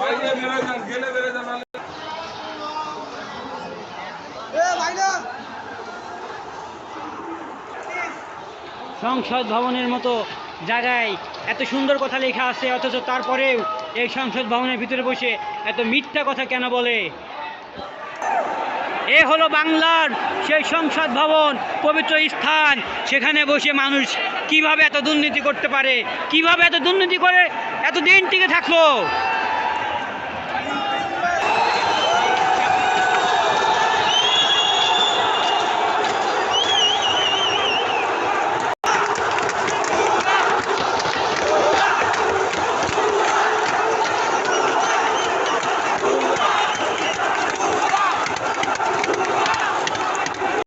বাইরে বেরোয় যান গেলে বেরোয় যান নাহলে- সংসদ ভবনের মতো জায়গায় এত সুন্দর কথা লেখা আছে, অথচ তারপরেও এই সংসদ ভবনের ভিতরে বসে এত মিথ্যা কথা কেন বলে? এ হলো বাংলার সেই সংসদ ভবন, পবিত্র স্থান। সেখানে বসে মানুষ কীভাবে এত দুর্নীতি করতে পারে? কীভাবে এত দুর্নীতি করে এত দিন টিকে থাকল?